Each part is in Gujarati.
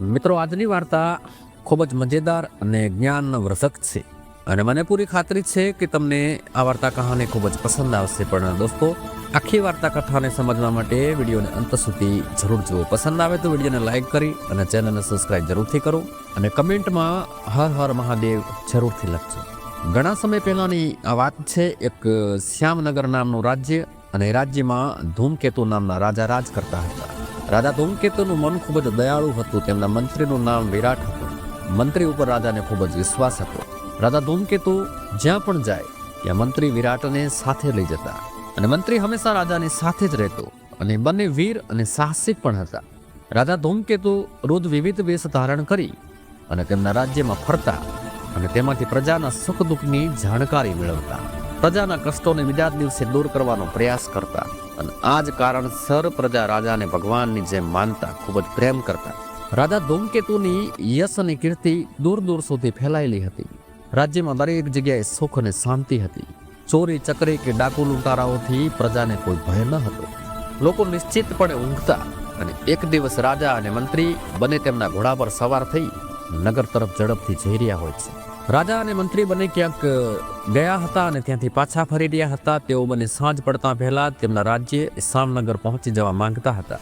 મિત્રો, આજની વાર્તા ખૂબ જ મજેદાર અને જ્ઞાનવર્ધક છે. અને મને પૂરી ખાતરી છે કે તમને આ વાર્તા કહાની ખૂબ જ પસંદ આવશે. પણ દોસ્તો, આખી વાર્તા કથાને સમજવા માટે વિડીયોને અંત સુધી જરૂર જુઓ. પસંદ આવે તો વિડીયોને લાઈક કરી અને ચેનલને સબસ્ક્રાઇબ જરૂરથી કરો અને કમેન્ટમાં હર હર મહાદેવ જરૂરથી લખજો. ઘણા સમય પહેલાંની આ વાત છે, એક શ્યામનગર નામનું રાજ્ય અને રાજ્યમાં ધૂમકેતુ નામના રાજા રાજ કરતા હતા. રાજા ધૂમકેતુનું મન ખૂબ જ દયાળુ હતું, તેમના મંત્રીનું નામ વિરાટ હતું. મંત્રી ઉપર રાજાને ખૂબ જ વિશ્વાસ હતો. રાજા ધૂમકેતુ જ્યાં પણ જાય, ત્યાં મંત્રી વિરાટને સાથે લઈ જતા અને મંત્રી હંમેશા રાજાની સાથે જ રહેતો અને બંને વીર અને સાહસિક પણ હતા. રાજા ધૂમકેતુ રોજ વિવિધ વેશ ધારણ કરી અને તેમના રાજ્યમાં ફરતા અને તેમાંથી પ્રજાના સુખ દુઃખની જાણકારી મેળવતા. પ્રજાના કષ્ટોને બીજા દિવસે દૂર કરવાનો પ્રયાસ કરતા અને આ જ કારણસર પ્રજા રાજાને ભગવાનની જેમ માનતા ખૂબ જ પ્રેમ કરતા. રાજા ધૂમકેતુની યશ અને કીર્તિ દૂર દૂર સુધી ફેલાયેલી હતી. રાજ્યમાં દરેક જગ્યાએ સુખ અને શાંતિ હતી. ચોરી, ચકરી કે ડાકુ લૂંટારાઓથી પ્રજાને કોઈ ભય ન હતો. લોકો નિશ્ચિતપણે ઊંઘતા અને એક દિવસ રાજા અને મંત્રી બંને તેમના ઘોડા પર સવાર થઈ નગર તરફ ઝડપથી જઈ રહ્યા હોય છે. રાજા અને મંત્રી બંને ક્યાંક ગયા હતા અને ત્યાંથી પાછા ફરી રહ્યા હતા. તેઓ બંને સાંજ પડતા પહેલા તેમના રાજ્ય શામનગર પહોંચી જવા માંગતા હતા.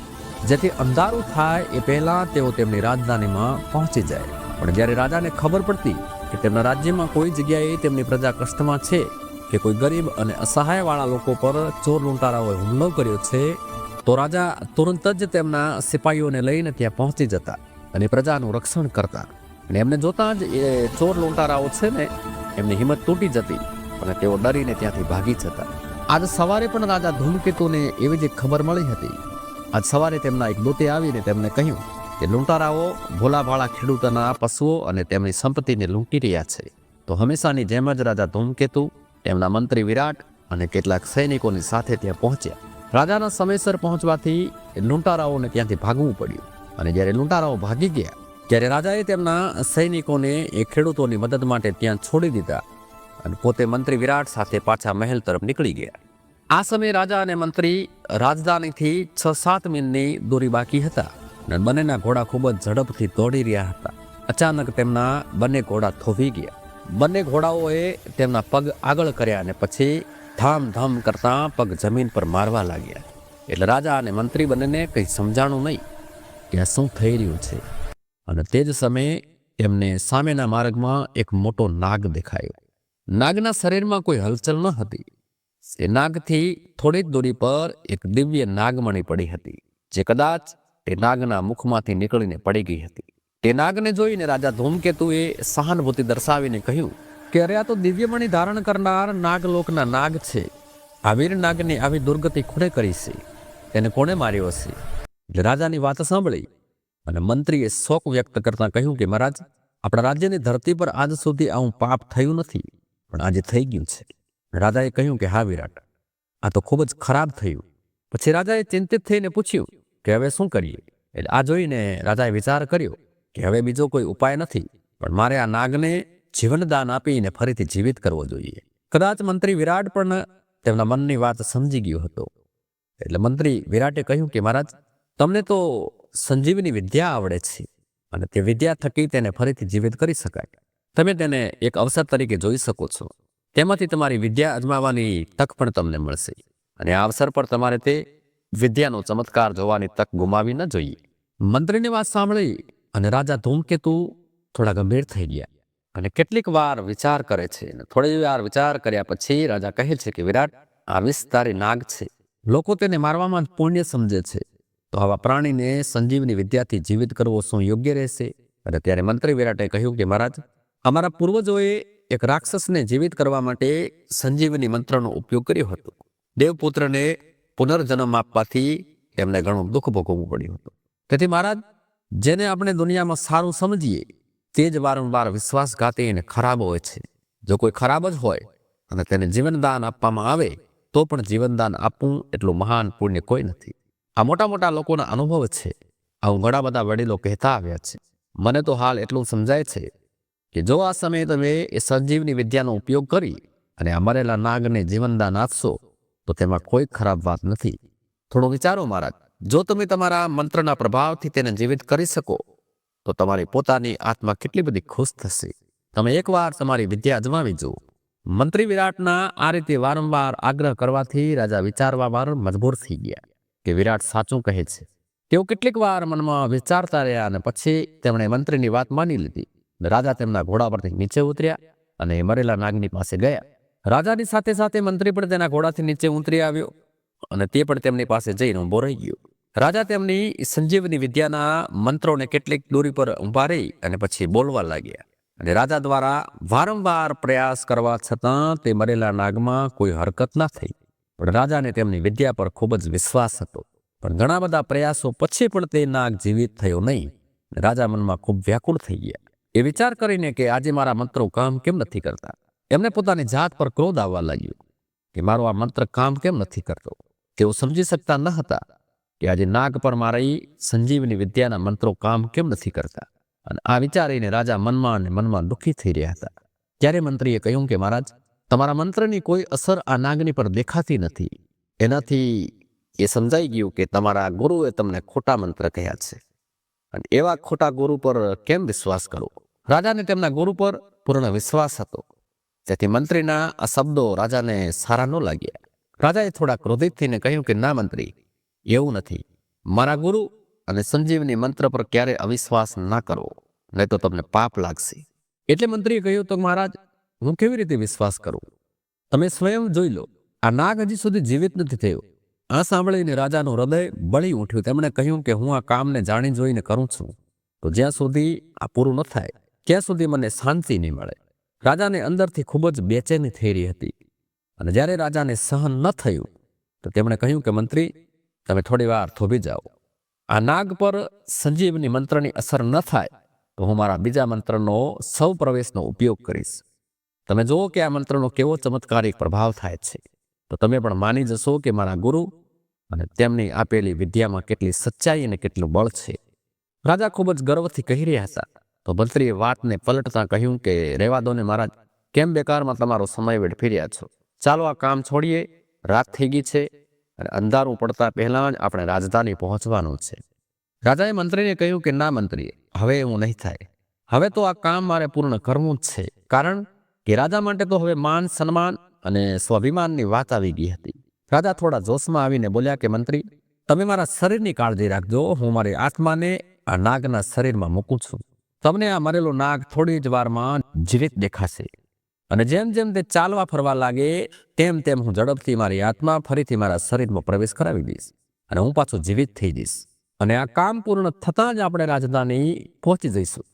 જેથી અંધારું થાય એ પહેલા તેઓ તેમની રાજધાનીમાં પહોંચી જાય. પણ જ્યારે રાજાને ખબર પડતી કે તેમના રાજ્યમાં કોઈ જગ્યાએ તેમની પ્રજા કષ્ટમાં છે, કે કોઈ ગરીબ અને અસહાયવાળા લોકો પર ચોર લૂંટારાઓએ હુમલો કર્યો છે, તો રાજા તુરંત જ તેમના સિપાહીઓને લઈને ત્યાં પહોંચી જતા અને પ્રજાનું રક્ષણ કરતા. અને એમને જોતાં જ એ ચોર લૂંટારાઓ છે ને, એમની હિંમત તૂટી જતી અને તેઓ ડરીને ત્યાંથી ભાગી જતા. આજ સવારે પણ રાજા ધૂમકેતુને એવી જ ખબર મળી હતી. આજ સવારે તેમના એક દૂતે આવીને તેમને કહ્યું કે, લૂંટારાઓ ભોલાભાળા ખેડૂતોના પશુઓ અને તેમની સંપત્તિને લૂંટી રહ્યા છે. તો હંમેશાની જેમ જ રાજા ધૂમકેતુ, તેમના મંત્રી વિરાટ અને કેટલાક સૈનિકોની સાથે ત્યાં પહોંચ્યા. રાજાના સમયસર પહોંચવાથી લૂંટારાઓને ત્યાંથી ભાગવું પડ્યું. અને જ્યારે લૂંટારાઓ ભાગી ગયા ત્યારે રાજાએ તેમના સૈનિકોને એ ખેડૂતોની મદદ માટે ત્યાં છોડી દીધા અને પોતે મંત્રી વિરાટ સાથે પાછા મહેલ તરફ નીકળી ગયા. આ સમયે રાજા અને મંત્રી રાજધાનીથી છ સાત મીલની દૂરી બાકી હતા અને બંનેના ઘોડા ખૂબ જ ઝડપથી દોડી રહ્યા હતા. અચાનક તેમના બંને ઘોડા થોભી ગયા. બંને ઘોડાઓએ તેમના પગ આગળ કર્યા અને પછી ધામ ધામ કરતા પગ જમીન પર મારવા લાગ્યા. એટલે રાજા અને મંત્રી બંનેને કંઈ સમજાણું નહીં કે આ શું થઈ રહ્યું છે. અને તે જ સમયે એમને સામેના માર્ગમાં એક મોટો નાગ દેખાયો. નાગના શરીરમાં કોઈ હલચલ ન હતી. એ નાગથી થોડી જ દૂરી પર એક દિવ્ય નાગમણી પડી હતી, જે કદાચ તે નાગના મુખમાંથી નીકળીને પડી ગઈ હતી. તે નાગને જોઈને રાજા ધૂમકેતુએ સહાનુભૂતિ દર્શાવીને કહ્યું કે અરે આ તો દિવ્યમણી ધારણ કરનાર નાગલોકના નાગ છે. આ વીર નાગની આવી દુર્ગતિ કોણે કરી છે? તેને કોણે માર્યો હશે રાજાની વાત સાંભળી અને મંત્રીએ શોક વ્યક્ત કરતા કહ્યું કે, મહારાજ, આપણા રાજ્યની ધરતી પર આજ સુધી આવું પાપ થયું નથી, પણ આજે થઈ ગયું છે. રાજાએ કહ્યું કે, હા, વિરાટ, આ તો ખૂબ જ ખરાબ થયું. પછી રાજાએ ચિંતિત થઈને પૂછ્યું કે, હવે શું કરીએ? એટલે આ જોઈને રાજાએ વિચાર કર્યો કે, હવે બીજો કોઈ ઉપાય નથી, પણ મારે આ નાગને જીવનદાન આપીને ફરીથી જીવિત કરવો જોઈએ. કદાચ મંત્રી વિરાટ પણ તેમના મનની વાત સમજી ગયો હતો. એટલે મંત્રી વિરાટે કહ્યું કે, મહારાજ, તમને તો સંજીવની વિદ્યા આવડે છે અને તે વિદ્યા થકી તેને ફરીથી જીવિત કરી શકાય. તમે તેને એક અવસર તરીકે જોઈ શકો છો. તેમાંથી તમારી વિદ્યા અજમાવવાની તક પણ તમને મળશે અને આ અવસર પર તમારે તે વિદ્યાનો ચમત્કાર જોવાની તક ગુમાવી ન જોઈએ. મંત્રીની વાત સાંભળી અને રાજા ધૂમકેતુ થોડા ગંભીર થઈ ગયા અને કેટલીક વાર વિચાર કરે છે અને થોડી વાર વિચાર કર્યા પછી રાજા કહે છે કે વિરાટ, આ વિસ્તારી નાગ છે. લોકો તેને મારવામાં જ પુણ્ય સમજે છે. તો આવા પ્રાણીને સંજીવની વિદ્યાથી જીવિત કરવો શું યોગ્ય રહેશે? અને ત્યારે મંત્રી વિરાટે કહ્યું કે, મહારાજ, અમારા પૂર્વજોએ એક રાક્ષસને જીવિત કરવા માટે સંજીવની મંત્રનો ઉપયોગ કર્યો હતો. દેવપુત્રને પુનર્જન્મ આપવાથી એમને ઘણું દુઃખ ભોગવવું પડ્યું હતું. તેથી મહારાજ, જેને આપણે દુનિયામાં સારું સમજીએ, તે જ વારંવાર વિશ્વાસઘાતી અને ખરાબ હોય છે. જો કોઈ ખરાબ જ હોય અને તેને જીવનદાન આપવામાં આવે, તો પણ જીવનદાન આપવું એટલું મહાન પુણ્ય કોઈ નથી. આ મોટા મોટા લોકોના અનુભવ છે. આવું ઘણા બધા વડીલો કહેતા આવ્યા છે. મને તો હાલ એટલું સમજાય છે કે જો આ સમયે તમે એ સંજીવની વિદ્યાનો ઉપયોગ કરી અને આ મરેલા નાગને જીવનદાન આપશો, તો તેમાં કોઈ ખરાબ વાત નથી. થોડું વિચારો મહારાજ જો તમે તમારા મંત્રના પ્રભાવથી તેને જીવિત કરી શકો, તો તમારી પોતાની આત્મા કેટલી બધી ખુશ થશે. તમે એકવાર તમારી વિદ્યા અજમાવી જુઓ. મંત્રી વિરાટના આ રીતે વારંવાર આગ્રહ કરવાથી રાજા વિચારવા મજબૂર થઈ ગયા. કે વિરાટ સાચું કહે છે. તેઓ કેટલીક વાર મનમાં વિચારતા રહ્યા અને પછી તેમણે મંત્રીની વાત માની લીધી. રાજા તેમના ઘોડા પરથી નીચે ઉતર્યા અને મરેલા નાગની પાસે ગયા. રાજાની સાથે સાથે મંત્રી પણ તેના ઘોડાથી નીચે ઉતરી આવ્યો અને તે પણ તેમની પાસે જઈને ઊભો રહી ગયો. રાજા તેમની સંજીવની વિદ્યાના મંત્રોને કેટલીક દૂરી પર ઊભા રહી અને પછી બોલવા લાગ્યા. અને રાજા દ્વારા વારંવાર પ્રયાસ કરવા છતાં તે મરેલા નાગમાં કોઈ હરકત ના થઈ. પણ રાજાને તેમની વિદ્યા પર ખૂબ જ વિશ્વાસ હતો. પણ ઘણા બધા પ્રયાસો પછી પણ તે નાગ જીવિત થયો નહીં. રાજા મનમાં ખૂબ વ્યાકુળ થઈ ગયા. એ વિચાર કરીને કે આજે મારા મંત્રો કામ કેમ નથી કરતા? એમને પોતાની જાત પર ક્રોધ આવવા લાગ્યો કે મારો આ મંત્ર કામ કેમ નથી કરતો? તેઓ સમજી શકતા ન હતા કે આજે નાગ પર મારી સંજીવની વિદ્યાના મંત્રો કામ કેમ નથી કરતા? અને આ વિચારીને રાજા મનમાં અને મનમાં દુઃખી થઈ રહ્યા હતા. ત્યારે મંત્રીએ કહ્યું કે મહારાજ તમારા મંત્રની કોઈ અસર આ નાગની પર દેખાતી નથી. એનાથી એ સમજાઈ ગયું કે તમારા ગુરુએ તમને ખોટા મંત્ર કહ્યા છે. અને એવા ખોટા ગુરુ પર કેમ વિશ્વાસ કરવો રાજાને તેમના ગુરુ પર પૂર્ણ વિશ્વાસ હતો. તેથી મંત્રીના આ શબ્દો રાજાને સારા ન લાગ્યા. રાજાએ થોડા ક્રોધિત થઈને કહ્યું કે, ના મંત્રી, એવું નથી. મારા ગુરુ અને સંજીવની મંત્ર પર ક્યારે અવિશ્વાસ ના કરવો નહીં તો તમને પાપ લાગશે. એટલે મંત્રીએ કહ્યું, તો મહારાજ હું કેવી રીતે વિશ્વાસ કરું? તમે સ્વયં જોઈ લો, આ નાગ હજી સુધી જીવિત નથી થયો. આ સાંભળીને રાજાનું હૃદય બળી ઉઠ્યું. તેમણે કહ્યું કે હું આ કામને જાણી જોઈને કરું છું. તો જ્યાં સુધી આ પૂરું ન થાય, ત્યાં સુધી મને શાંતિ નહીં મળે. રાજાને અંદરથી ખૂબ જ બેચેની થઈ રહી હતી. અને જ્યારે રાજાને સહન ન થયું, તો તેમણે કહ્યું કે, મંત્રી, તમે થોડી વાર થોભી જાઓ. આ નાગ પર સંજીવની મંત્રની અસર ન થાય, તો હું મારા બીજા મંત્રનો સૌ પ્રવેશનો ઉપયોગ કરીશ. તમે જુઓ કે આ મંત્રનો કેવો ચમત્કારિક પ્રભાવ થાય છે. તો તમે પણ માની જશો કે મારા ગુરુ અને તેમની આપેલી વિદ્યામાં કેટલી સચ્ચાઈ અને કેટલું બળ છે. રાજા ખૂબ જ ગર્વથી કહી રહ્યા હતા. તો મંત્રીએ વાતને પલટતા કહ્યું કે રહેવા દો ને મહારાજ, કેમ બેકારમાં તમારો સમય વેડફી રહ્યા છો? ચાલો આ કામ છોડીએ. રાત થઈ ગઈ છે અને અંધારું પડતા પહેલાં જ આપણે રાજધાની પહોંચવાનું છે. રાજાએ મંત્રીને કહ્યું કે, ના મંત્રી હવે એવું નહીં થાય. હવે તો આ કામ મારે પૂર્ણ કરવું જ છે. કારણ કે રાજા માટે તો હવે માન, સન્માન અને સ્વાભિમાનની વાત આવી ગઈ હતી. રાજા થોડા જોશમાં આવીને બોલ્યા કે, મંત્રી, તમે મારા શરીરની કાળજી રાખજો. હું મારી આત્માને આ નાગના શરીરમાં મૂકું છું. તમને આ મરેલો નાગ થોડી જ વારમાં જીવિત દેખાશે. અને જેમ જેમ તે ચાલવા ફરવા લાગે, તેમ તેમ હું ઝડપથી મારી આત્મા ફરીથી મારા શરીરમાં પ્રવેશ કરાવી દઈશ અને હું પાછો જીવિત થઈ જઈશ. અને આ કામ પૂર્ણ થતાં જ આપણે રાજધાની પહોંચી જઈશું.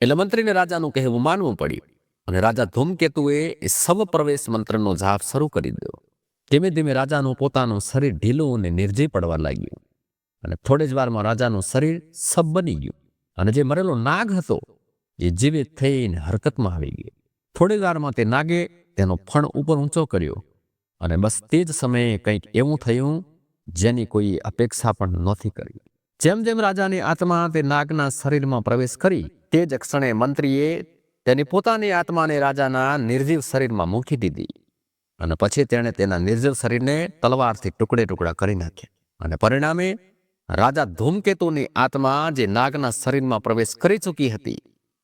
એટલે મંત્રીને રાજાનું કહેવું માનવું પડ્યું. અને રાજા ધૂમકેતુએ એ સવ પ્રવેશ મંત્રનો જાપ શરૂ કરી દીધો. ધીમે ધીમે રાજાનું પોતાનું શરીર ઢીલું અને નિર્જય પડવા લાગ્યું. અને થોડી જ વારમાં રાજાનું શરીર સબ બની ગયું. અને જે મરેલો નાગ હતો, એ જીવિત થઈને હરકતમાં આવી ગયો. થોડી વારમાં તે નાગે તેનો ફણ ઉપર ઊંચો કર્યો. અને બસ તે જ સમયે કંઈક એવું થયું, જેની કોઈ અપેક્ષા પણ નહોતી કરી. જેમ જેમ રાજાની આત્મા તે નાગના શરીરમાં પ્રવેશ કરી, તે જ ક્ષણે મંત્રીએ તેની પોતાની આત્માને રાજાના નિર્જીવ શરીરમાં મૂકી દીધી અને પછી તેણે તેના નિર્જીવ શરીરને તલવારથી ટુકડે ટુકડા કરી નાખ્યા. અને પરિણામે રાજા ધૂમકેતુની આત્મા જે નાગના શરીરમાં પ્રવેશ કરી ચૂકી હતી,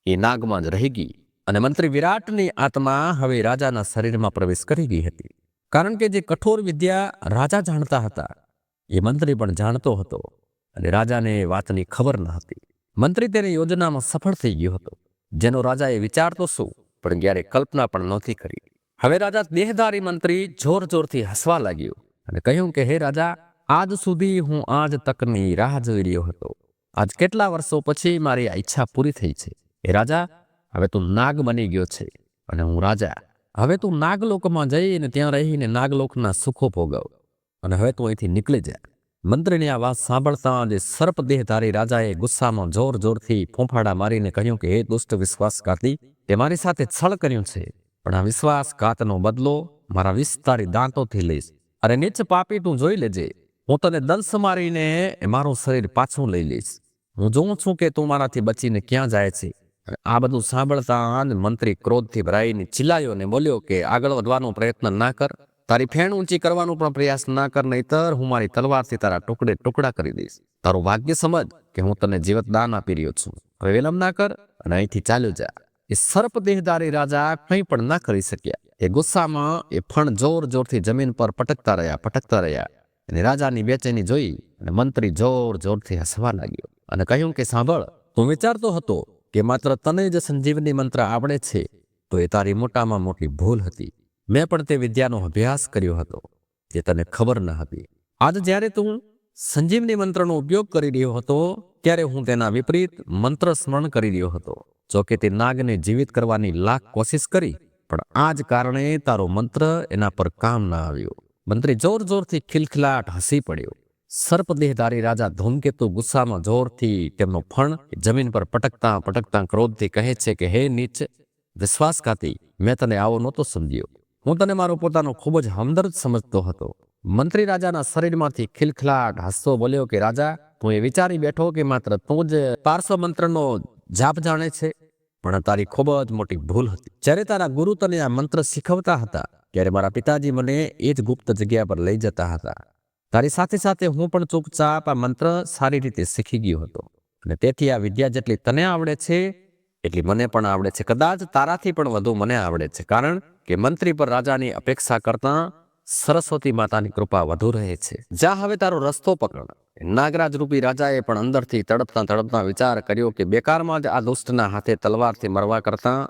એ નાગમાં જ રહી ગઈ અને મંત્રી વિરાટની આત્મા હવે રાજાના શરીરમાં પ્રવેશ કરી ગઈ હતી. કારણ કે જે કઠોર વિદ્યા રાજા જાણતા હતા, એ મંત્રી પણ જાણતો હતો અને રાજાને વાતની ખબર ન હતી. મંત્રી તેની યોજનામાં સફળ થઈ ગયો હતો. જેનો રાજાએ વિચારતો શું, પણ ક્યારે કલ્પના પણ નહોતી કરી. હવે રાજા દેહધારી મંત્રી જોર જોરથી હસવા લાગ્યો અને કહ્યું કે, હે રાજા, આજ સુધી હું આજ તકની રાહ જોઈ રહ્યો હતો. આજ કેટલા વર્ષો પછી મારી આ ઈચ્છા પૂરી થઈ છે. એ રાજા, હવે તું નાગ બની ગયો છે અને હું રાજા. હવે તું નાગલોકમાં જઈને ત્યાં રહીને નાગલોકના સુખો ભોગવ અને હવે તું અહીંથી નીકળી જા. મંત્રીની આ વાત સાંભળતા જે સર્પદેહધારી રાજાએ ગુસ્સામાં જોર જોરથી ફોંફાડા મારીને કહ્યું કે, હે દુષ્ટ વિશ્વાસઘાતી, તે મારી સાથે છળ કર્યું છે. પણ આ વિશ્વાસઘાતનો બદલો મારા વિસ્તારી દાંતોથી લઈશ. અરે નીચ પાપી તું જોઈ લેજે. હું તને દંશ મારીને મારું શરીર પાછું લઈ લઈશ. હું જોઉં છું કે તું મારાથી બચીને ક્યાં જાય છે. આ બધું સાંભળતા મંત્રી ક્રોધથી ભરાઈને ચિલ્લાયો ને બોલ્યો કે, આગળ વધવાનો પ્રયત્ન ના કર. તારી ફેણ ઊંચી કરવાનો પણ પ્રયાસ ના કર, નહીતર હું મારી તલવારથી તારા ટુકડે ટુકડા કરી દઈશ. તારું ભાગ્ય સમજ કે હું તને જીવત દાન આપી રહ્યો છું. હવે વિલંબ ના કર અને અહીંથી ચાલ્યો જા. એ સર્પ દેહધારી રાજા કંઈ પણ ના કરી શક્યા. એ ગુસ્સામાં એ ફણ જોર જોરથી જમીન પર પટકતા રહ્યા પટકતા રહ્યા. અને રાજાની બેચેની જોઈ અને મંત્રી જોર જોરથી હસવા લાગ્યો અને કહ્યું કે, સાંભળ, તું વિચારતો હતો કે માત્ર તને જ સંજીવની મંત્ર આવડે છે, તો એ તારી મોટામાં મોટી ભૂલ હતી. મેં પણ તે વિદ્યાનો અભ્યાસ કર્યો હતો, જે તને ખબર ન હતી. આજ જ્યારે તું સંજીવની મંત્રનો ઉપયોગ કરી રહ્યો હતો, ત્યારે હું તેના વિપરીત મંત્ર સ્મરણ કરી રહ્યો હતો. જોકે તે નાગને જીવિત કરવાની લાખ કોશિશ કરી, પણ આ જ કારણે તારો મંત્ર એના પર કામ ના આવ્યો. મંત્રી જોર જોરથી ખિલખિલાટ હસી પડ્યો. સર્પદેહધારી રાજા ધૂમકેતુ ગુસ્સામાં જોરથી તેમનો ફણ જમીન પર પટકતા પટકતા ક્રોધથી કહે છે કે, હે નીચ વિશ્વાસઘાતી મેં તને આવો નહોતો સમજ્યો. હું તને મારો પોતાનો ખૂબ જ હમદર્દ સમજતો હતો. મંત્રી રાજાના શરીરમાંથી ખિલખલાટ હસતો બોલ્યો કે, રાજા, તું એ વિચારી બેઠો કે માત્ર તું જ પાર્શ્વ મંત્રનો જાપ જાણે છે? પણ તારી ખૂબ જ મોટી ભૂલ હતી. જ્યારે તારા ગુરુ તને આ મંત્ર શીખવતા હતા, ત્યારે મારા પિતાજી મને એ જ ગુપ્ત જગ્યા પર લઈ જતા હતા. તારી સાથે સાથે હું પણ ચૂપચાપ આ મંત્ર સારી રીતે શીખી ગયો હતો. અને તેથી આ વિદ્યા જેટલી તને આવડે છે એટલી મને પણ આવડે છે. કદાચ તારાથી પણ વધુ મને આવડે છે. કારણ કે મંત્રી પર રાજાની અપેક્ષા કરતા સરસ્વતી માતાની કૃપા વધુ રહે છે. જા હવે તારો રસ્તો પકડ. નાગરાજ રૂપી રાજાએ પણ અંદરથી તડપતા તડપતા વિચાર કર્યો કે બેકારમાં જ આ દુષ્ટના હાથે તલવારથી મરવા કરતા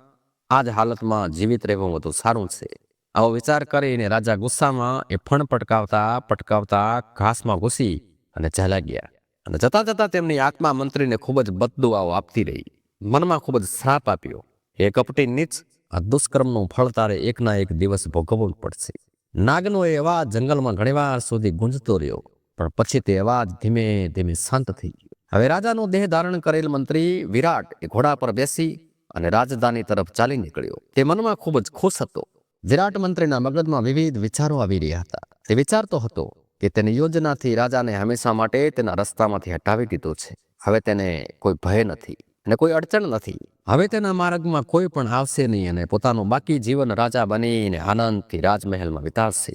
આ જ હાલતમાં જીવિત રહેવું વધુ સારું છે. આવો વિચાર કરીને રાજા ગુસ્સામાં એ ફણ પટકાવતા પટકાવતા ઘાસમાં ઘૂસી અને ચાલ્યા ગયા. અને જતા જતા તેમની આત્મા મંત્રીને ખૂબ જ બદદુઆઓ આપતી રહી. મનમાં ખૂબ જ શ્રાપ આપ્યો. એ કપટી નીચ આ દુષ્કર્મનું ફળ તારે એકના એક દિવસ ભોગવવું પડશે. નાગનો એ અવાજ જંગલમાં ઘણીવાર સુધી ગુંજતો રહ્યો, પણ પછી તે અવાજ ધીમે ધીમે શાંત થઈ ગયો. હવે રાજાનો દેહ ધારણ કરેલ મંત્રી વિરાટ એ ઘોડા પર બેસી અને રાજધાની તરફ ચાલી નીકળ્યો. તે મનમાં ખૂબ જ ખુશ હતો. વિરાટ મંત્રીના મગજમાં વિવિધ વિચારો આવી રહ્યા હતા. તે વિચારતો હતો કે તેની યોજનાથી રાજાને હંમેશા માટે તેના રસ્તામાંથી હટાવી દીધો છે. હવે તેને કોઈ ભય નથી. અને કોઈ અડચણ નથી. હવે તેના માર્ગમાં કોઈ પણ આવશે નહીં અને પોતાનું બાકી જીવન રાજા બનીને આનંદથી રાજમહેલમાં વિતાવશે.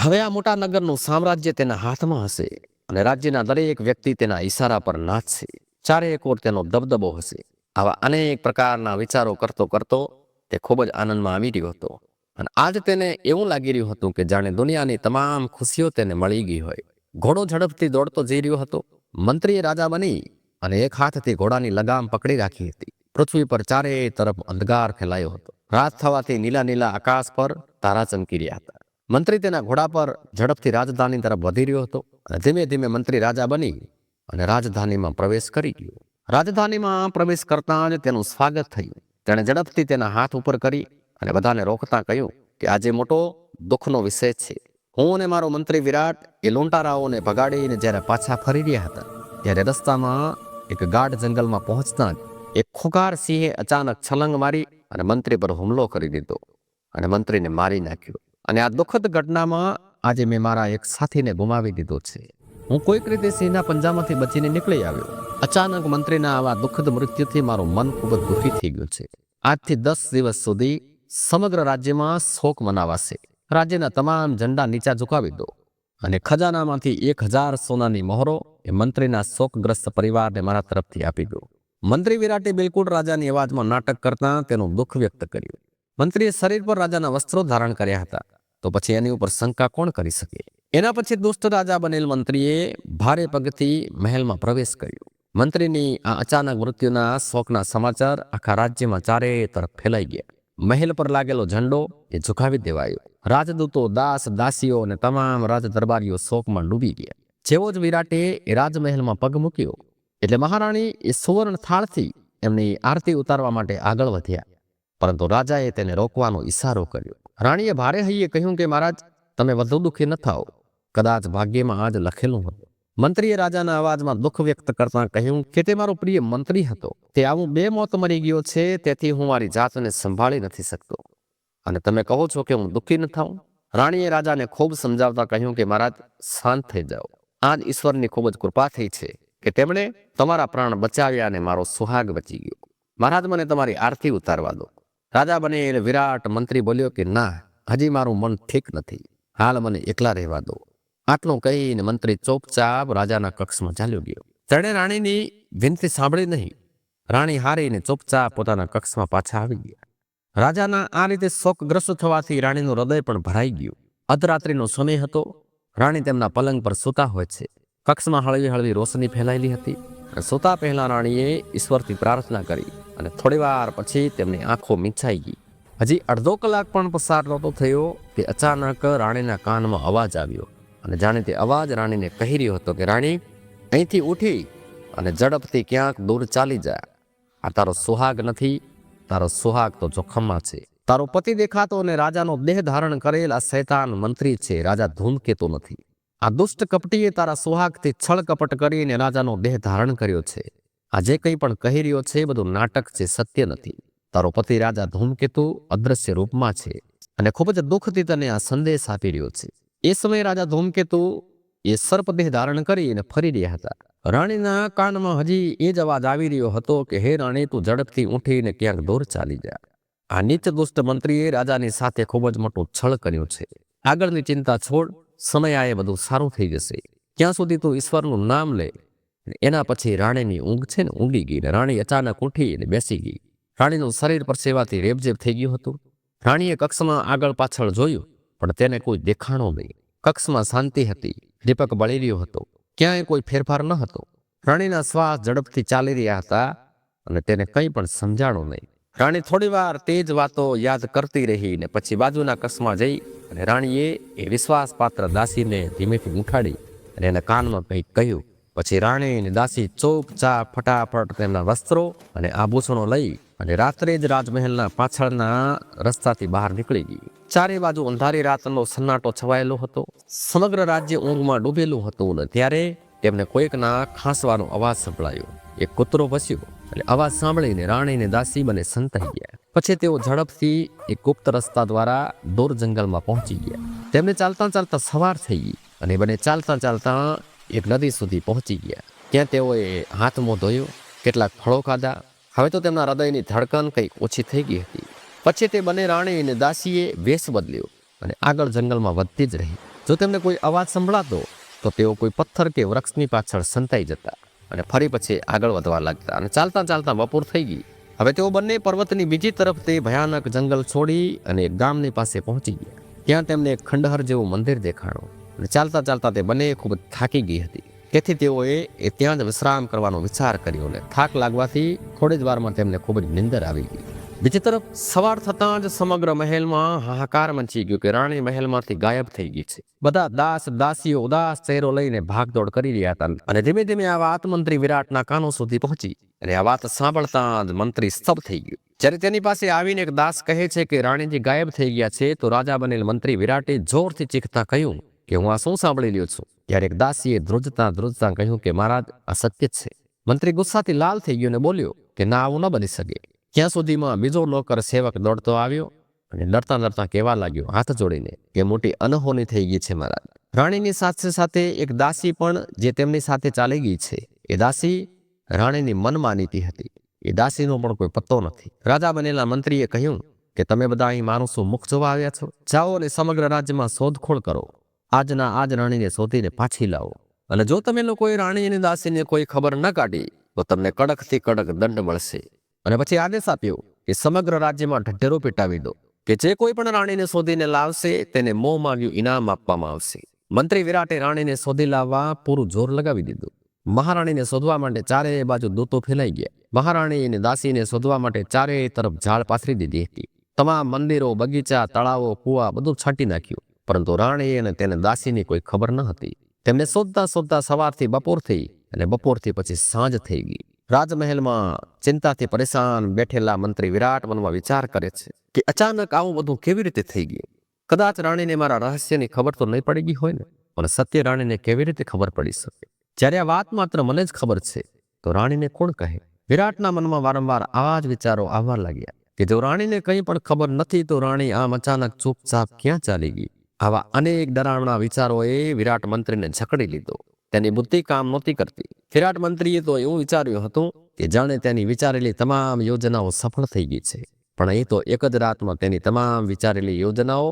હવે આ મોટા નગરનું સામ્રાજ્ય તેના હાથમાં હશે અને રાજ્યના દરેક વ્યક્તિ તેના ઈશારા પર નાચશે. ચારેક ઓર તેનો દબદબો હશે. આવા અનેક પ્રકારના વિચારો કરતો કરતો તે ખૂબ જ આનંદમાં આવી રહ્યો હતો. અને આજ તેને એવું લાગી રહ્યું હતું કે જાણે દુનિયાની તમામ ખુશીઓ તેને મળી ગઈ હોય. ઘોડો ઝડપથી દોડતો જઈ રહ્યો હતો. મંત્રીએ રાજા બની. અને એક હાથથી ઘોડાની લગામ પકડી રાખી હતી. પૃથ્વી પર ચારે તરફ અંધકાર ફેલાયો હતો. રાત થવાથી નીલા નીલા આકાશ પર તારા ચમકી રહ્યા હતા. મંત્રી તેના ઘોડા પર ઝડપથી રાજધાની તરફ વધી રહ્યો હતો અને ધીમે ધીમે મંત્રી રાજા બની અને રાજધાનીમાં પ્રવેશ કરી ગયો. રાજધાનીમાં પ્રવેશ કરતાં જ તેનું સ્વાગત થયું. તેણે ઝડપથી તેના હાથ ઉપર કરી અને બધાને રોકતા કહ્યું કે આજે મોટો દુઃખનો વિષય છે. હું અને મારો મંત્રી વિરાટ એ લૂંટારાઓને ભગાડીને જ્યારે પાછા ફરી રહ્યા હતા, ત્યારે રસ્તામાં એક ગાઢ જંગલમાં પહોંચતા જ એક ખુકાર સિંહે અચાનક છલંગ મારી અને મંત્રી પર હુમલો કરી દીધો અને મંત્રીને મારી નાખ્યો અને આ દુઃખદ ઘટનામાં આજે મેં મારા એક સાથીને ગુમાવી દીધો છે હું કોઈક રીતે સિંહના પંજામાંથી બચીને નીકળી આવ્યો અચાનક મંત્રીના આવા દુઃખદ મૃત્યુથી મારું મન ખૂબ જ દુઃખી થઈ ગયું છે। આજથી દસ દિવસ સુધી સમગ્ર રાજ્યમાં શોક મનાવાશે। રાજ્યના તમામ ઝંડા નીચા ઝુકાવી દો। અને ખજાનામાંથી એક હજાર સોનાની મોહરો એ મંત્રીના શોકગ્રસ્ત પરિવારને મારા તરફથી આપી દો. મંત્રી વિરાટે બિલકુલ રાજાની અવાજમાં નાટક કરતા તેનું દુઃખ વ્યક્ત કર્યું. મંત્રીએ શરીર પર રાજાના વસ્ત્રો ધારણ કર્યા હતા. તો પછી એની ઉપર શંકા કોણ કરી શકે? એના પછી દુષ્ટ રાજા બનેલ મંત્રીએ ભારે પગથી મહેલમાં પ્રવેશ કર્યો. મંત્રીની આ અચાનક મૃત્યુના શોકના સમાચાર આખા રાજ્યમાં ચારે તરફ ફેલાઈ ગયા. મહેલ પર લાગેલો ઝંડો એ ઝુકાવી દેવાયો. રાજદૂતો, દાસ, દાસીઓ અને તમામ રાજ દરબારીઓ શોકમાં ડૂબી ગયા. જેવો જ વિરાટે રાજમહેલમાં પગ મૂક્યો એટલે મહારાણી એ સુવર્ણ થાળથી એમની આરતી ઉતારવા માટે આગળ વધ્યા. પરંતુ રાજાએ તેને રોકવાનો ઈશારો કર્યો. રાણીએ ભારે હૈયે કહ્યું કે, મહારાજ, તમે વધુ દુઃખી ન થાઓ. કદાચ ભાગ્યમાં આજ લખેલું હતું મંત્રીએ રાજાના અવાજમાં દુઃખ વ્યક્ત કરતા કહ્યું કે, તે મારો પ્રિય મંત્રી હતો. તે આવું બે મોત મરી ગયો છે, તેથી હું મારી જાતને સંભાળી નથી શકતો. અને તમે કહો છો કે હું દુઃખી ન થાઉં? રાણીએ રાજાને ખૂબ સમજાવતા કહ્યું કે મહારાજ, શાંત થઈ જાઓ. આજ ઈશ્વરની ખૂબ જ કૃપા થઈ છે કે તેમણે તમારા પ્રાણ બચાવ્યા અને મારો સુહાગ બચી ગયો. મહારાજ મને તમારી આરતી ઉતારવા દો. રાજા બને એટલે વિરાટ મંત્રી બોલ્યો કે, ના, હજી મારું મન ઠીક નથી. હાલ મને એકલા રહેવા દો. આટલું કહીને મંત્રી ચોપચાપ રાજાના કક્ષમાં ચાલ્યો ગયો. તેણે રાણીની વિનંતી સાંભળી નહીં. રાણી હારીને ચોપચાપ પોતાના કક્ષમાં પાછા આવી ગયા. રાજાના આ રીતે શોકગ્રસ્ત થવાથી રાણીનું હૃદય પણ ભરાઈ ગયું. અધરાત્રિનો સમય હતો. રાણી તેમના પલંગ પર સૂતા હોય છે. કક્ષમાં હળવી હળવી રોશની ફેલાયેલી હતી અને સૂતા પહેલાં રાણીએ ઈશ્વરથી પ્રાર્થના કરી અને થોડીવાર પછી તેમની આંખો મીંચાઈ ગઈ. હજી અડધો કલાક પણ પસાર નહોતો થયો કે અચાનક રાણીના કાનમાં અવાજ આવ્યો અને જાણે તે અવાજ રાણીને કહી રહ્યો હતો કે, રાણી, અહીંથી ઉઠી અને ઝડપથી ક્યાંક દૂર ચાલી જા. આ તારો સુહાગ નથી તારો સુહાગ તો જોખમમાં છે. તારો પતિ દેખાતો અને રાજાનો દેહ ધારણ કરેલ આ શૈતાન મંત્રી છે. રાજા ધૂમકેતુ નથી. આ દુષ્ટ કપટીએ તારા સુહાગથી છળ કપટ કરીને રાજાનો દેહ ધારણ કર્યો છે. આ જે કંઈ પણ કહી રહ્યો છે બધું નાટક છે, સત્ય નથી. તારો પતિ રાજા ધૂમકેતુ અદ્રશ્ય રૂપમાં છે અને ખૂબ જ દુઃખથી તને આ સંદેશ આપી રહ્યો છે. એ સમયે રાજા ધૂમકેતુ એ સર્પદેહ ધારણ કરીને ફરી રહ્યા હતા. રાણીના કાનમાં હજી એ જ અવાજ આવી રહ્યો હતો કે, હે રાણી, તું ઝડપથી ઊઠીને ક્યાંક દૂર ચાલી જા. આ નીચ દુષ્ટ મંત્રીએ રાજાની સાથે ખૂબ જ મોટું છળ કર્યું છે. આગળની ચિંતા છોડ, સમય આ બધું સારું થઈ જશે. ક્યાં સુધી તું ઈશ્વરનું નામ લે? એના પછી રાણીની ઊંઘ છે ને ઊંઘી ગઈ ને રાણી અચાનક ઉઠી અને બેસી ગઈ. રાણીનું શરીર પર સેવાથી રેબજેબ થઈ ગયું હતું. રાણીએ કક્ષમાં આગળ પાછળ જોયું, પણ તેને કોઈ દેખાણો નહીં. કક્ષમાં શાંતિ હતી. દીપક બળી રહ્યો હતો. ક્યાંય કોઈ ફેરફાર ન હતો. રાણીના શ્વાસ ઝડપથી ચાલી રહ્યા હતા અને તેને કંઈ પણ સમજાણું નહીં. રાણી થોડી વાર તે જ વાતો યાદ કરતી રહી ને પછી બાજુના કસમાં જઈ અને રાણીએ એ વિશ્વાસપાત્ર દાસીને ધીમેથી ઉઠાડી અને એના કાનમાં કંઈક કહ્યું. પછી રાણી અને દાસી ચોપચાપ ફટાફટ તેમના વસ્ત્રો અને આભૂષણો લઈ અને રાત્રે જ રાજમહેલના પાછળના રસ્તાથી બહાર નીકળી ગઈ. ચારે બાજુ અંધારી રાતનો સન્નાટો છવાયેલો હતો. સમગ્ર રાજ્ય ઊંઘમાં ડૂબેલું હતું ને ત્યારે તેમને કોઈકના ખાંસવાનો અવાજ સંભળાયો. એક કૂતરો વસ્યો એટલે અવાજ સાંભળીને રાણીને દાસી બને સંતાઈ ગયા. પછી તેઓ ઝડપથી એક ગુપ્ત રસ્તા દ્વારા દૂર જંગલમાં પહોંચી ગયા. તેમને ચાલતા ચાલતા સવાર થઈ ગઈ અને બને ચાલતા ચાલતા એક નદી સુધી પહોંચી ગયા. ત્યાં તેઓએ હાથ મોં ધોયો, કેટલાક ફળો ખાધા હવે તો તેમના હૃદયની ધડકન કંઈક ઓછી થઈ ગઈ હતી. પછી તે બંને રાણી અને દાસીએ વેશ બદલ્યો અને આગળ જંગલમાં વધતી જ રહી. જો તેમને કોઈ અવાજ સંભળાતો, તો તેઓ કોઈ પથ્થર કે વૃક્ષની પાછળ સંતાઈ જતા અને ફરી પછી આગળ વધવા લાગતા અને ચાલતા ચાલતા બપોર થઈ ગઈ. હવે તેઓ બંને પર્વતની બીજી તરફ તે ભયાનક જંગલ છોડી અને ગામની પાસે પહોંચી ગયા. ત્યાં તેમને એક ખંડહર જેવું મંદિર દેખાણું અને ચાલતા ચાલતા તે બંને ખૂબ થાકી ગઈ હતી. તેથી તેઓએ ત્યાં જ વિશ્રામ કરવાનો વિચાર કર્યો અને થાક લાગવાથી થોડી જ વારમાં તેમને ખૂબ જ નિંદર આવી ગઈ. બીજી તરફ સવાર થતાં જ સમગ્ર મહેલમાં હાહાકાર મચી ગયો કે રાણી મહેલમાંથી ગાયબ થઈ ગઈ છે. બધા દાસ દાસીઓ ઉદાસ ચહેરો લઈને ભાગદોડ કરી રહ્યા હતા અને ધીમે ધીમે આ વાત મંત્રી વિરાટના કાનો સુધી પહોંચી અને આ વાત સાંભળતા જ મંત્રી સ્તબ્ધ થઈ ગયો. જ્યારે તેની પાસે આવીને એક દાસ કહે છે કે રાણીજી ગાયબ થઈ ગયા છે તો રાજા બનેલ મંત્રી વિરાટે જોરથી ચીખતા કહ્યું કે હું આ શું સાંભળી રહ્યો છું? ત્યારે એક દાસીએ ધ્રુજતા ધ્રુજતા કહ્યું કે, મહારાજ, આ સત્ય જ છે. મંત્રી ગુસ્સાથી લાલ થઈ ગયો અને બોલ્યો કે, ના, આવું ન બની શકે. ત્યાં સુધીમાં બીજો નોકર સેવક દોડતો આવ્યો અને ડરતા ડરતા કહેવા લાગ્યો, હાથ જોડીને કે, મોટી અનહોની થઈ ગઈ છે, મહારાજ. રાણીની સાથે સાથે એક દાસી પણ જે તેમની સાથે ચાલી ગઈ છે, એ દાસી રાણીની મનમાનીતી હતી. એ દાસીનો પણ કોઈ પત્તો નથી. રાજા બનેલા મંત્રીએ કહ્યું કે, તમે બધા અહીં શું મુખ જોવા આવ્યા છો. જાઓ અને સમગ્ર રાજ્યમાં શોધખોળ કરો. આજના આજ રાણીને શોધીને પાછી લાવો. અને જો તમે લોકોએ રાણી અને દાસીને કોઈ ખબર ન કાઢી, તો તમને કડકથી કડક દંડ મળશે. અને પછી આદેશ આપ્યો કે સમગ્ર રાજ્યમાં ઢઢેરો પેટાવી દો, કે જે કોઈ પણ રાણીને શોધીને લાવશે, તેને મોં માર્યું ઇનામ આપવામાં આવશે. મંત્રી વિરાટે રાણીને શોધી લાવવા પૂરું જોર લગાવી દીધું. મહારાણીને શોધવા માટે ચારેય બાજુ દૂતો ફેલાઈ ગયા. મહારાણી અને દાસીને શોધવા માટે ચારેય તરફ ઝાડ પાથરી દીધી હતી. તમામ મંદિરો, બગીચા, તળાવો, કુવા બધું છાંટી નાખ્યું. પરંતુ રાણી અને તેને દાસીની કોઈ ખબર ન હતી. તેમને શોધતા શોધતા સવારથી બપોર થઈ અને બપોરથી પછી સાંજ થઈ ગઈ. રાજમહેલમાં ચિંતાથી પરેશાન બેઠેલા મંત્રી વિરાટ મનમાં વિચાર કરે છે કે અચાનક આવું બધું કેવી રીતે થઈ ગયું? કદાચ રાણીને મારા રહસ્યની ખબર તો નહીં પડી ગઈ હોય ને? પણ સત્ય રાણીને કેવી રીતે ખબર પડી શકે? જ્યારે આ વાત માત્ર મને જ ખબર છે, તો રાણીને કોણ કહે? વિરાટના મનમાં વારંવાર આવા જ વિચારો આવવા લાગ્યા કે જો રાણીને કંઈ પણ ખબર નથી, તો રાણી આમ અચાનક ચૂપચાપ ક્યાં ચાલી ગઈ? આવા અનેક ડરાવણા વિચારોએ વિરાટ મંત્રીને જકડી લીધો. તેની બુદ્ધિ કામ નહોતી કરતી. વિરાટ મંત્રીએ તો એવું વિચાર્યું હતું કે જાણે તેની વિચારેલી તમામ યોજનાઓ સફળ થઈ ગઈ છે. પણ એ તો એક જ રાતમાં તેની તમામ વિચારેલી યોજનાઓ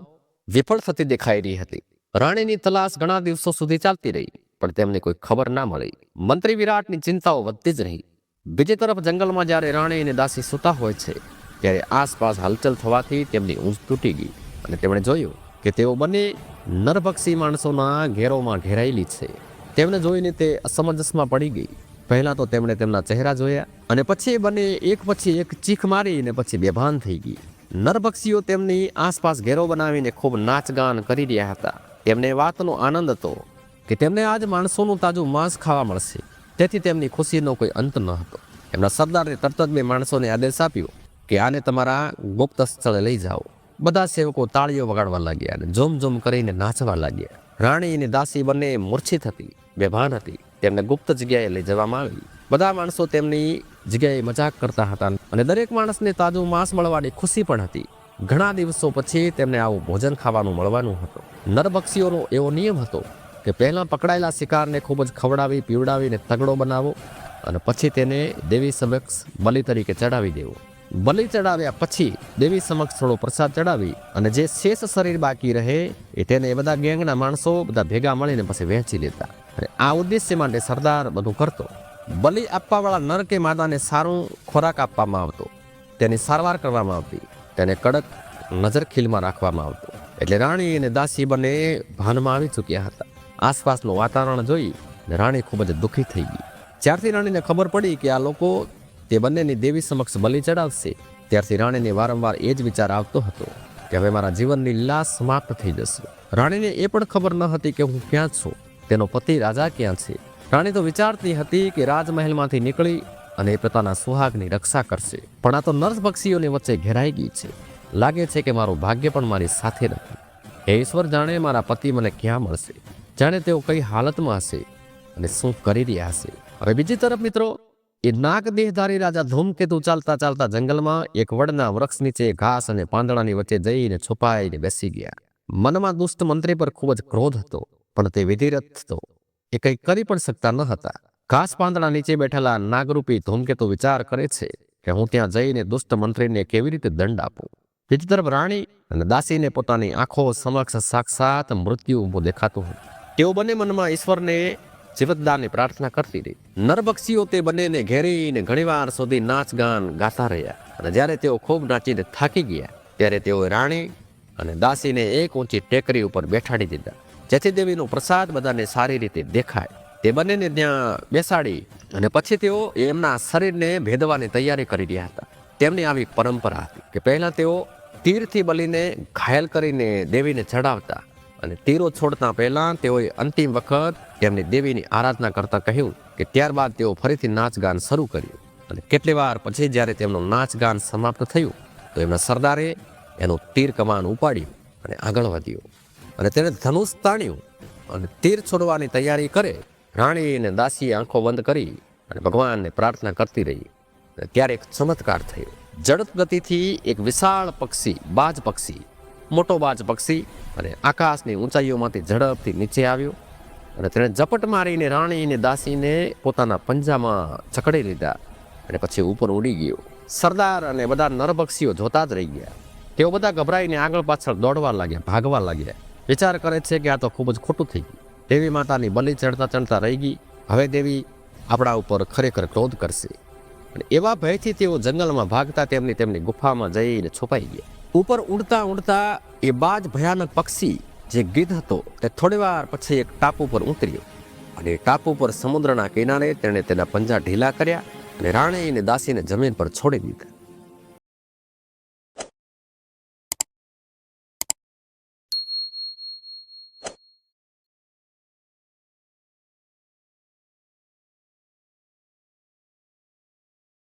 વિફળ થતી દેખાઈ રહી હતી. રાણીની તલાશ ઘણા દિવસો સુધી ચાલતી રહી, પણ તેમને કોઈ ખબર ના મળી. મંત્રી વિરાટની ચિંતાઓ વધતી જ રહી. બીજી તરફ જંગલમાં જ્યારે રાણી અને દાસી સૂતા હોય છે, ત્યારે આસપાસ હલચલ થવાથી તેમની ઊંઘ તૂટી ગઈ અને તેમણે જોયું કે તેઓ બંને નરભક્ષી માણસોના ઘેરોમાં ઘેરાયેલી છે. તેમને જોઈને તે અસમંજસમાં પડી ગઈ. પહેલાં તો તેમણે તેમના ચહેરા જોયા અને પછી બંને એક પછી એક ચીખ મારી અને પછી બેભાન થઈ ગઈ. નરભક્ષીઓ તેમની આસપાસ ઘેરો બનાવીને ખૂબ નાચગાન કરી રહ્યા હતા. તેમને વાતનો આનંદ હતો કે તેમને આજ માણસોનું તાજું માંસ ખાવા મળશે. તેથી તેમની ખુશીનો કોઈ અંત ન હતો. એમના સરદારે તરત જ બે માણસોને આદેશ આપ્યો કે આને તમારા ગુપ્ત સ્થળે લઈ જાઓ. બધા સેવકો તાળીઓ વગાડવા લાગ્યા અને જોમ જોમ કરીને નાચવા લાગ્યા. રાણી અને દાસી બંને મૂર્છિત હતી, બેભાન હતી, તેમને ગુપ્ત જગ્યાએ લઈ જવામાં આવી. બધા માણસો તેમની જગ્યાએ મજાક કરતા હતા અને દરેક માણસને તાજું માંસ મળવાની ખુશી પણ હતી. ઘણા દિવસો પછી તેમને આવું ભોજન ખાવાનું મળવાનું હતું. નરબક્ષીઓનો એવો નિયમ હતો કે પહેલાં પકડાયેલા શિકારને ખૂબ જ ખવડાવી, પીવડાવીને તગડો બનાવો અને પછી તેને દેવી સમક્ષ બલિ તરીકે ચડાવી દેવો. બલિ ચડાવ્યા પછી દેવી સમક્ષ થોડો પ્રસાદ ચડાવી અને જે શેષ શરીર બાકી રહે એ તેને એ બધા ગેંગના માણસો બધા ભેગા મળીને પછી વહેંચી લેતા. અને આ ઉદ્દેશ્ય માટે સરદાર બધું કરતો. બલિ આપવાવાળા નર કે માદાને સારું ખોરાક આપવામાં આવતો. તેની સારવાર કરવામાં આવતી. તેને કડક નજર ખીલમાં રાખવામાં આવતો. એટલે રાણી અને દાસી બંને ભાનમાં આવી ચૂક્યા હતા. આસપાસનું વાતાવરણ જોઈ રાણી ખૂબ જ દુઃખી થઈ ગઈ. જ્યારથી રાણીને ખબર પડી કે આ લોકો તે બંનેની દેવી સમક્ષ બલિ ચડાવશે. ત્યારથી રાણીને વારંવાર એ જ વિચાર આવતો હતો કે હવે મારા જીવનની લાશ સમાપ્ત થઈ જશે. રાણીને એ પણ ખબર ન હતી કે હું ક્યાં છું. તેનો પતિ રાજા ક્યાં છે? રાણી તો વિચારતી હતી કે રાજમહેલમાંથી નીકળી અને એ પોતાના સુહાગની રક્ષા કરશે. પણ આ તો નર્સ પક્ષીઓની વચ્ચે ઘેરાઈ ગઈ છે. લાગે છે કે મારું ભાગ્ય પણ મારી સાથે નથી. હે ઈશ્વર, જાણે મારા પતિ મને ક્યાં મળશે? જાણે તેઓ કઈ હાલતમાં હશે અને શું કરી રહ્યા હશે? હવે બીજી તરફ મિત્રો એ નાગ દેહધારી રાજા ધૂમકેતુ ચાલતા ચાલતા જંગલમાં એક વડના વૃક્ષ નીચે ઘાસ અને પાંદડાની વચ્ચે જઈને છુપાઈને બેસી ગયા. મનમાં દુષ્ટ મંત્રી પર ખૂબ જ ક્રોધ હતો, પણ તે વિધિરત હતો. એ કંઈ કરી પણ શકતા ન હતા. ઘાસ પાંદડા નીચે બેઠેલા નાગરૂપી ધૂમકેતુ વિચાર કરે છે કે હું ત્યાં જઈને દુષ્ટ મંત્રીને કેવી રીતે દંડ આપું? બીજી તરફ રાણી અને દાસીને પોતાની આંખો સમક્ષ સાક્ષાત મૃત્યુ ઊભું દેખાતું હતું. તેઓ બંને મનમાં ઈશ્વરને જીવતદાનની પ્રાર્થના કરતી રહી. નરબક્ષીઓ તે બંનેને ઘેરીને ઘણીવાર સુધી નાચગાન ગાતા રહ્યા. અને જ્યારે તેઓ ખૂબ નાચીને થાકી ગયા, ત્યારે તેઓએ રાણી અને દાસીને એક ઊંચી ટેકરી ઉપર બેઠાડી દીધા. જેથી દેવીનો પ્રસાદ બધાને સારી રીતે દેખાય. તે બંનેને ત્યાં બેસાડી અને પછી તેઓ એમના શરીરને ભેદવાની તૈયારી કરી રહ્યા હતા. તેમની આવી પરંપરા હતી કે પહેલાં તેઓ તીરથી બલીને ઘાયલ કરીને દેવીને ચડાવતા અને તીરો છોડતા પહેલાં તેઓએ અંતિમ વખત તેમની દેવીની આરાધના કરતા કહ્યું કે ત્યારબાદ તેઓ ફરીથી નાચગાન શરૂ કર્યું. અને કેટલી વાર પછી જ્યારે તેમનું નાચગાન સમાપ્ત થયું, તો એમના સરદારે એનું તીર કમાન ઉપાડ્યું અને આગળ વધ્યું. અને તેને ધનુષ તાણ્યું અને તીર છોડવાની તૈયારી કરે, રાણી અને દાસીએ આંખો બંધ કરી અને ભગવાનને પ્રાર્થના કરતી રહી. અને ત્યારે એક ચમત્કાર થયો. ઝડપ ગતિથી એક વિશાળ પક્ષી, બાજ પક્ષી, મોટો બાજ પક્ષી અને આકાશની ઊંચાઈઓમાંથી ઝડપથી નીચે આવ્યો. અને તેણે ઝપટ મારીને રાણીને, દાસીને પોતાના પંજામાં જકડી લીધા અને પછી ઉપર ઉડી ગયો. સરદાર અને બધા નરભક્ષીઓ જોતા જ રહી ગયા. તેઓ બધા ગભરાઈને આગળ પાછળ દોડવા લાગ્યા, ભાગવા લાગ્યા. વિચાર કરે છે કે આ તો ખૂબ જ ખોટું થઈ ગયું. દેવી માતાની બલિ ચડતા ચડતા રહી ગઈ. હવે દેવી આપણા ઉપર ખરેખર ક્રોધ કરશે. અને એવા ભયથી તેઓ જંગલમાં ભાગતા તેમની તેમની ગુફામાં જઈને છુપાઈ ગયા. ઉપર ઉડતા ઉડતા એ બાજ ભયાનક પક્ષી જે ગીધ હતો તે થોડીવાર પછી એક ટાપુ પર ઉતર્યો અને એ ટાપુ પર સમુદ્રના કિનારે તેણે તેના પંજા ઢીલા કર્યા અને રાણે અને દાસીને જમીન પર છોડી દીધા.